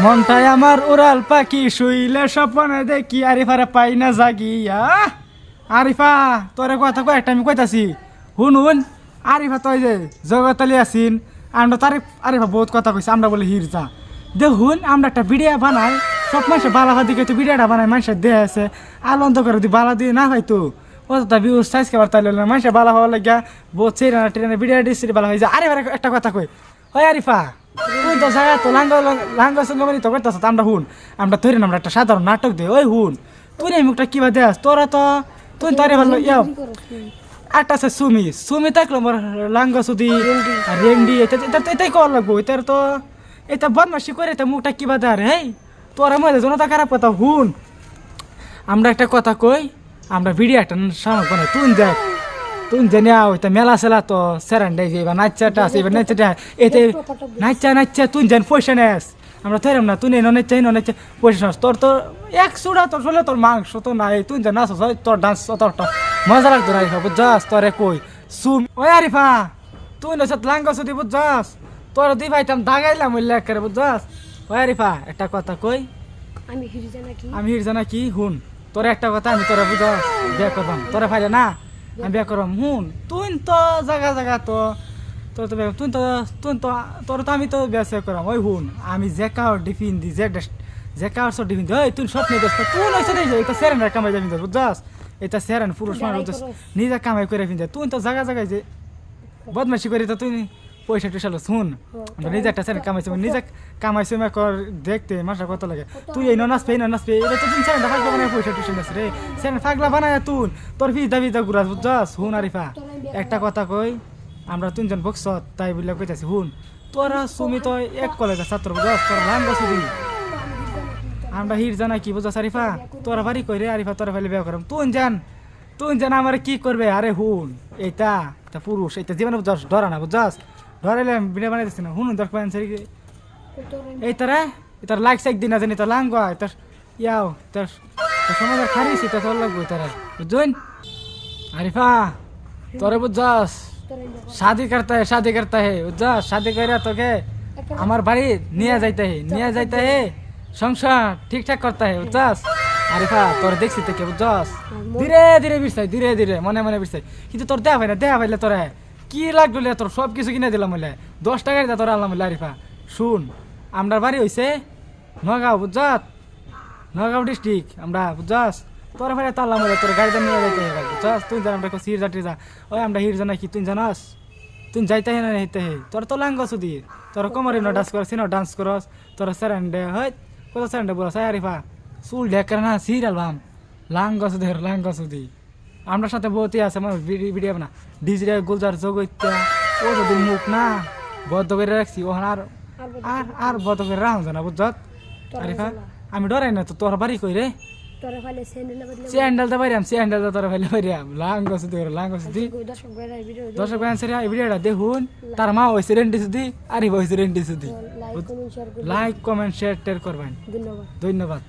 মনটাই আমার উড়াল পাখি শুইলে স্বপ্নে দেখি, আরিফারে পাই না জাগিয়া। আরিফা, তোরে কথা কয় একটা আমি কইতাছি। হুন হুন, আরিফা তুই যে জগতালি আসিন আমরা তার আরিফা বহুত কথা কইছে, আমরা বলে হিরজা দেখুন আমরা একটা বিড়িয়া বানাই, সব মানুষের বালা হয় দিকে তো ভিডিওটা বানাই, মানুষের দেহ আছে, আনন্দ করে দি বালা দিয়ে না হয়তো তো ভিউ সাইজ খাবার তাইলে মানুষের বালা হওয়ার লাগিয়া বহুত চেরা ট্রেনে বিড়িয়া ডিস্ট্রি বালা হয়ে যায়। আরিফার একটা কথা কই ওই আরিফা, তুই তো জায়গা তো লাঙ্গ লাঙ্গ সঙ্গে তো করতেছ আমরা হুন। আমরা ধরে আমরা একটা সাধারণ নাটক দে ওই হুন। তুই এই মুখটা কিবা দেস তোরা তো তুই তো আরে ভালো ইয়া। একটা আছে সুমি। সুমি থাকল মোর লাঙ্গ সুদি আর রেন্ডি, এটা এটাই কর লাগবো, এটার তো এটা বদমাসি করে এটা মুখটা কিবা দেয় রে হেই। তোরা মধ্যে জনতা খারাপ কথা, হুন। আমরা একটা কথা কই, আমরা ভিডিও একটা সামনে তুই দেখ। তুই জেনে ওইটা মেলা সেলা তো সেরান দেয় এবার নাচ্চাটা আছে এবার নাচ্চাটা এতে নাচ্চা নাচ্চা তুই যেন পয়সা নেস আমরা ধরলাম না তুই নেই নাচ্চা ন নাচ্চা পয়সা নাস তোর তো এক সুড়া তোর ফলে তোর মাংস তো নাই তুই যেন নাচ তোর ডান্স তোরটা মজা লাগতো না আরিফা বুঝছাস তোরে কই সুম ওই আরিফা তুই নসত লাঙ্গ সুদি বুঝছাস তোর দি ভাইতাম দাগাইলাম ওই লেখ করে বুঝছাস ওই আরিফা একটা কথা কই আমি হিরিজা নাকি আমি হিরজানা কি হুন তোর একটা কথা আমি তোরা বুঝাস বিয়া করবাম তোরা ফাইলে না আমি বিয়া করম। হুন তুই তো জায়গা জায়গা তো তোর তো তুই তো তুই তো তোর তো আমি তো বিয়া সে করাম। ওই হুন আমি যে কাউর ডিফিন দি যে যে কাউর সব ডিফিন দি ওই তুই স্বপ্নে দেখ তুই নইছে সাথে এটা সেরেন কামাই যাবি বুঝছাস? এটা সেরেন পুরুষ মানুষ নিজে কামাই করে ফিন তুই তো জায়গা জায়গায় যে বদমাশি করে তো তুই পয়সা লো শুন। আমরা নিজে একটা সেরেন কামাইছি নিজে কামাইছি মা কর দেখতে মাসা কত লাগে? তুই এই নাচ পে নাচ পে এটা তো তুই সেরেন ফাগলা বানায় পয়সা টুসা নাচ রে। সেরেন ফাগলা বানায় তুই তোর ভিজা ভিজা ঘুরাস বুঝছাস? হুন আরিফা একটা কথা কই আমরা তিনজন বকস তাই বলে কইতাছি হুন তোরা সুমি তো এক কলেজের ছাত্র বুঝছাস? তোরা লাম বসে আমরা হির জানা কি বুঝছাস আরিফা? তোরা বাড়ি কই রে আরিফা তোরা ফেলে বিয়ে করাম। তুই জান তুই জান আমার কি করবে? আরে হুন এটা পুরুষ এইটা জীবনে বুঝছাস ডরা না বুঝছাস? ধরাইলাম ভিডিও বানাই দিচ্ছি না। শুনুন দরকার কি এই তারা তার লাইক সাইক দিন আছে তোর লাঙ্গ তোর ইয়াও তোর সমাজের খারিছি তো তোর লাগবে তারা। বুঝুন আরিফা, তোরে বুঝাস শাদি করতে হে শাদি করতে হে বুঝাস শাদি করে তোকে আমার বাড়ি নিয়ে যাইতে হে নিয়ে যাইতে হে সংসার ঠিকঠাক করতে হে বুঝাস আরিফা, তোর দেখছি তোকে বুঝাস ধীরে ধীরে বিষাই ধীরে ধীরে, মনে মনে বিষাই কিন্তু তোর দেয়া ভাই না, দেয়া ভাইলে তোরা। কি লাগল লে তোর? সব কিছু কিনে দিলাম বলে দশ টাকার দা তোর আনলাম বলে, আরিফা। শুন আমরা বাড়ি হইছে নগাঁও বুঝছাস নগাঁও ডিস্ট্রিক্ট আমরা বুঝছাস তোর ভাই তাল্লাম বলে, তোর গাড়িতে নিয়ে যাইতে হবে বুঝছাস তুই জান আমরা সির জাটি যা। ওই আমরা হির জানা কি, তুই জানাস? তুই যাইতে হে না হেতে হে তোর তো লাঙ্গ সুদি। তোর কোমরে না ডান্স করস না ডান্স করস। তোর স্যারেন্ডে হয় কত স্যারেন্ডে বলস আরিফা? চুল ঢেকার না সির অ্যালবাম লাঙ্গ সুদি লাঙ্গ সুদি। আমরা সাথে বহুতই আছে আমার ভিডিও না ডিজিটাল গুলজার জগত্যা ও যদি মুখ না বদ্ধ করে রাখছি ওখানে আর আর আর বদ্ধ করে রাখুন না বুঝছত আরিফা আমি ডরাই না তো তোর বাড়ি কই রে? তোরা ফালে স্যান্ডেল বদলে স্যান্ডেল তো পারিয়াম স্যান্ডেল তোর ফেলে লাঙ্গ সুদি লাঙ্গ সুদি দর্শক ভাইরা ভিডিও দর্শক আনসারে এই ভিডিওটা দেখুন। তার মা হয়েছে রেন্টি সুদি আর হয়েছে রেন্টি সুদি। লাইক কমেন্ট শেয়ার টেয়ার করবেন। ধন্যবাদ।